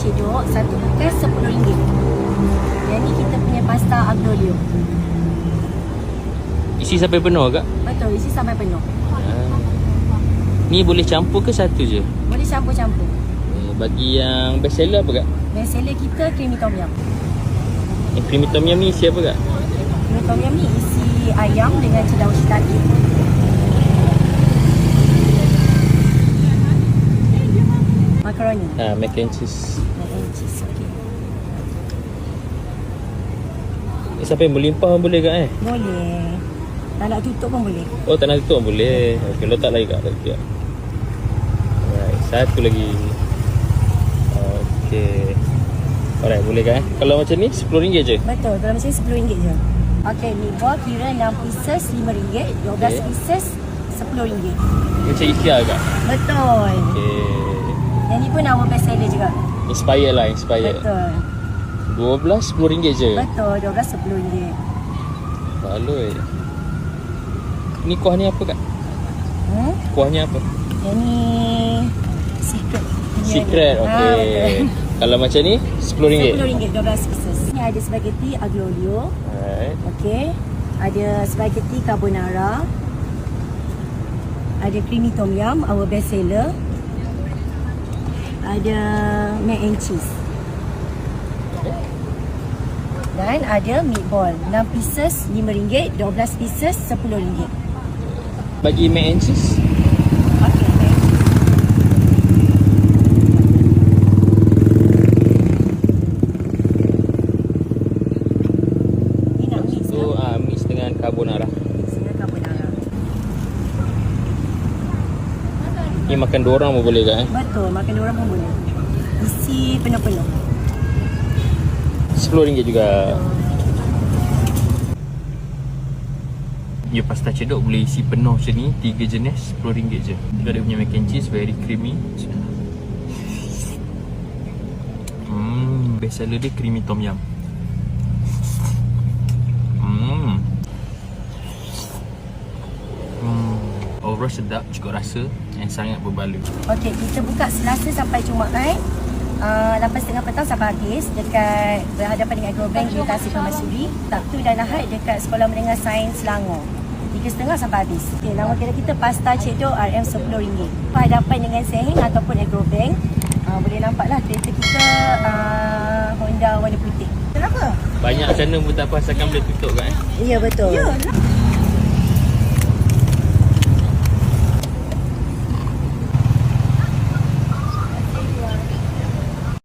cedok, satu bukas RM10. Yang ni kita punya pasta aglio. Isi sampai penuh agak. Betul, isi sampai penuh. Ah. Ni boleh campur ke satu je? Boleh campur-campur. Eh, Bagi yang best seller apa kak? Best seller kita creamy tom yum. Yang creamy tom yum ni isi apa kak? Creamy tom yum ni isi ayam dengan cedau shiitake. Macaroni. Ha, mac and cheese. Mac and cheese. Okay. Ni siapa yang berlimpah pun boleh kak eh? Boleh. Tak nak tutup pun boleh. Oh tak nak tutup pun boleh. Okey, letak lagi kak. Letak. Alright, satu lagi. Okey. Alright, boleh eh? Kalau macam ni RM10 je? Betul, kalau macam ni RM10 je. Okey, meatball kira 6 pieces RM5, 12 Okey. pieces RM10. Macam IKEA kak? Betul. Okey. Yang ni pun our best seller juga. Inspired lah, inspired. Betul. 12 RM10 je? Betul, 12 RM10. Baloi. Ni kuah ni apa kak? Hmm? Kuahnya apa? Yang ni secret. Secret, ni. okey. Ah, Kalau macam ni RM10? betul. RM10, 12 pieces. Ni ada spaghetti aglio olio. Alright. Okey. Ada spaghetti carbonara. Ada creamy tom yum, our best seller. Ada mac and cheese. Dan ada meatball. 6 pieces RM5, 12 pieces RM10. Bagi mac and cheese? Okey, mac and cheese. Ni nak mix Tu ke? ah mix dengan carbonara. Mix dengan carbonara. Ni makan dua orang pun boleh kak eh? Betul, makan dua orang pun boleh. Isi penuh-penuh. RM10 juga. Ya pasta cedok boleh isi penuh macam ni Tiga jenis RM10 je Juga dia punya mac and cheese Very creamy Hmm Best seller dia creamy tom yum Overall sedap Cukup rasa And sangat berbaloi Okey, kita buka Selasa sampai Jumaat. Uh, 8.30 petang sampai habis dekat berhadapan dengan Agrobank di Tasik Permaisuri. Sabtu dan Ahad dekat Sekolah Menengah Sains Selangor. 3.30 sampai habis. Okay, nama kedai kita Pasta Cedok RM RM10. Berhadapan dengan Seheng ataupun Agrobank. Uh, boleh nampak lah kereta kita uh, Honda warna putih. Kenapa? Banyak sana pun tak pasakan boleh tutup kan Ya betul. Ya.